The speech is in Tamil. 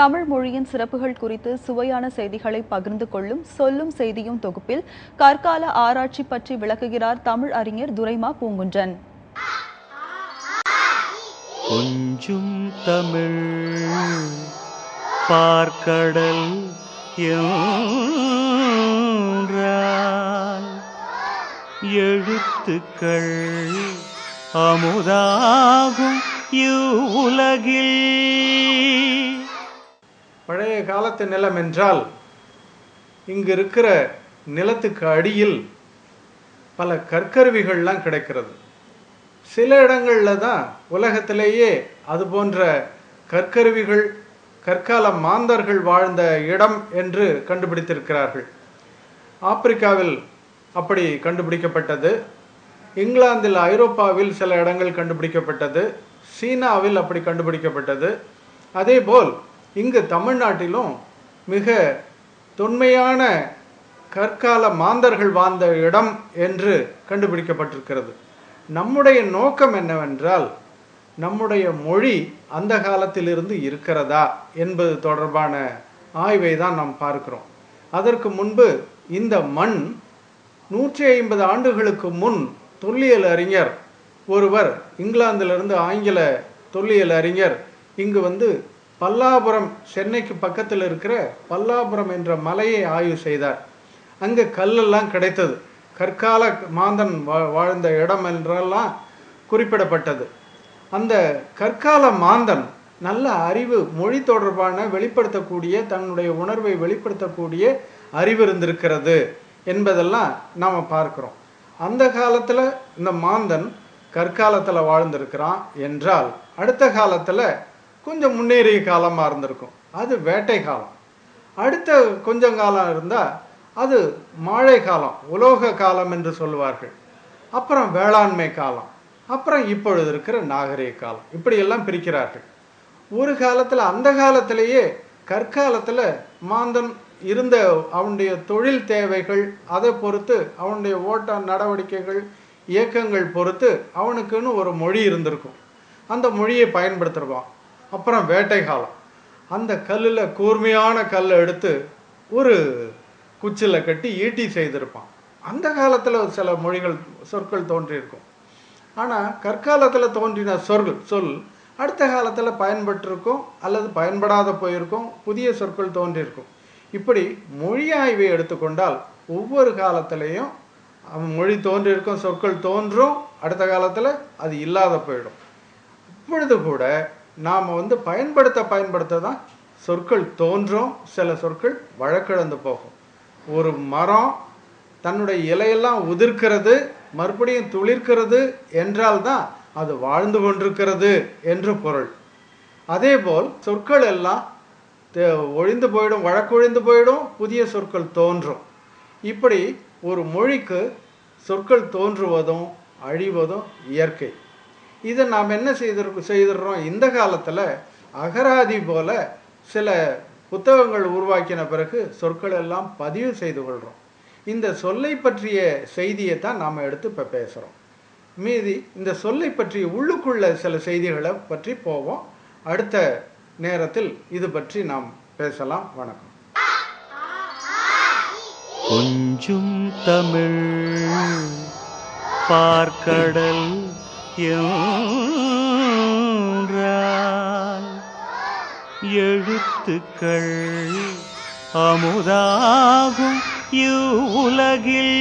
தமிழ் மொழியின் சிறப்புகள் குறித்து சுவையான செய்திகளை பகிர்ந்து கொள்ளும் சொல்லும் செய்தியும் தொகுப்பில் கற்கால ஆராய்ச்சி பற்றி விளக்குகிறார் தமிழ் அறிஞர் துரைமா பூங்குன்றன். கொஞ்சும் தமிழ் பார்க்கடல் எழுத்துக்கள் அமுதாகும் இவ்வுலகில். காலத்து நிலம் என்றால் இங்கு இருக்கிற நிலத்துக்கு அடியில் பல கற்கருவிகள்லாம் கிடைக்கிறது. சில இடங்களில் தான் உலகத்திலேயே அது போன்ற கற்கருவிகள் கற்கால மாந்தர்கள் வாழ்ந்த இடம் என்று கண்டுபிடித்திருக்கிறார்கள். ஆப்பிரிக்காவில் அப்படி கண்டுபிடிக்கப்பட்டது. இங்கிலாந்தில் ஐரோப்பாவில் சில இடங்கள் கண்டுபிடிக்கப்பட்டது. சீனாவில் அப்படி கண்டுபிடிக்கப்பட்டது. அதேபோல் இங்கு தமிழ்நாட்டிலும் மிக தொன்மையான கற்கால மாந்தர்கள் வாழ்ந்த இடம் என்று கண்டுபிடிக்கப்பட்டிருக்கிறது. நம்முடைய நோக்கம் என்னவென்றால் நம்முடைய மொழி அந்த காலத்திலிருந்து இருக்கிறதா என்பது தொடர்பான ஆய்வை தான் நாம் பார்க்கிறோம். அதற்கு முன்பு இந்த மண் நூற்றி ஐம்பது ஆண்டுகளுக்கு முன் தொல்லியல் அறிஞர் ஒருவர் இங்கிலாந்திலிருந்து ஆங்கில தொல்லியல் அறிஞர் இங்கு வந்து பல்லாபுரம் சென்னைக்கு பக்கத்தில் இருக்கிற பல்லாபுரம் என்ற மலையை ஆய்வு செய்தார். அங்கே கல்லெல்லாம் கிடைத்தது. கற்கால மாந்தன் வா- வாழ்ந்த இடம் என்றெல்லாம் குறிப்பிடப்பட்டது. அந்த கற்கால மாந்தன் நல்ல அறிவு மொழி தொடர்பான வெளிப்படுத்தக்கூடிய தன்னுடைய உணர்வை வெளிப்படுத்தக்கூடிய அறிவு இருந்திருக்கிறது என்பதெல்லாம் நாம் பார்க்குறோம். அந்த காலத்தில் இந்த மாந்தன் கற்காலத்தில் வாழ்ந்திருக்கிறான் என்றால் அடுத்த காலத்தில் கொஞ்சம் முன்னேறிய காலமாக இருந்திருக்கும். அது வேட்டை காலம். அடுத்த கொஞ்சம் காலம் இருந்தால் அது மாழை காலம் உலோக காலம் என்று சொல்லுவார்கள். அப்புறம் வேளாண்மை காலம் அப்புறம் இப்பொழுது இருக்கிற நாகரிக காலம். இப்படியெல்லாம் பிரிக்கிறார்கள். ஒரு காலத்தில் அந்த காலத்திலேயே கற்காலத்தில் மாந்தன் இருந்த அவனுடைய தொழில் தேவைகள் அதை பொறுத்து அவனுடைய ஓட்ட நடவடிக்கைகள் இயக்கங்கள் பொறுத்து அவனுக்குன்னு ஒரு மொழி இருந்திருக்கும். அந்த மொழியை பயன்படுத்திருப்பான். அப்புறம் வேட்டை காலம். அந்த கல்லில் கூர்மையான கல்லை எடுத்து ஒரு குச்சில கட்டி ஈட்டி செய்திருப்பான். அந்த காலத்தில் சில மொழிகள் சொற்கள் தோன்றியிருக்கும். ஆனால் கற்காலத்தில் தோன்றின சொற்கள் சொல் அடுத்த காலத்தில் பயன்பட்டிருக்கும் அல்லது பயன்படாத போயிருக்கும். புதிய சொற்கள் தோன்றியிருக்கும். இப்படி மொழி ஆய்வை எடுத்துக்கொண்டால் ஒவ்வொரு காலத்திலையும் அவன் மொழி தோன்றியிருக்கும் சொற்கள் தோன்றும். அடுத்த காலத்தில் அது இல்லாத போயிடும். இப்பொழுது கூட நாம் வந்து பயன்படுத்த பயன்படுத்த தான் சொற்கள் தோன்றும் சில சொற்கள் வழக்கிழந்து போகும். ஒரு மரம் தன்னுடைய இலையெல்லாம் உதிர்க்கிறது மறுபடியும் துளிர்க்கிறது என்றால்தான் அது வாழ்ந்து கொண்டிருக்கிறது என்று பொருள். அதேபோல் சொற்கள் எல்லாம் தே- ஒழிந்து போயிடும் வழக்கொழிந்து போயிடும் புதிய சொற்கள் தோன்றும். இப்படி ஒரு மொழிக்கு சொற்கள் தோன்றுவதும் அழிவதும் இயற்கை. இதை நாம் என்ன செய்திருக்கோம் செய்திடுறோம்? இந்த காலத்தில் அகராதி போல சில புத்தகங்கள் உருவாக்கின பிறகு சொற்கள் எல்லாம் பதிவு செய்து கொள்கிறோம் இந்த சொல்லை பற்றிய செய்தியை தான் நாம் எடுத்து இப்போ பேசுகிறோம் மீதி இந்த சொல்லை பற்றி உள்ளுக்குள்ள சில செய்திகளை பற்றி போவோம். அடுத்த நேரத்தில் இது பற்றி நாம் பேசலாம். வணக்கம். கொஞ்சும் தமிழ் பார்க்கடல் என்றால் எழுத்துக்கள் அமுதாகும் இவ்வுலகில்.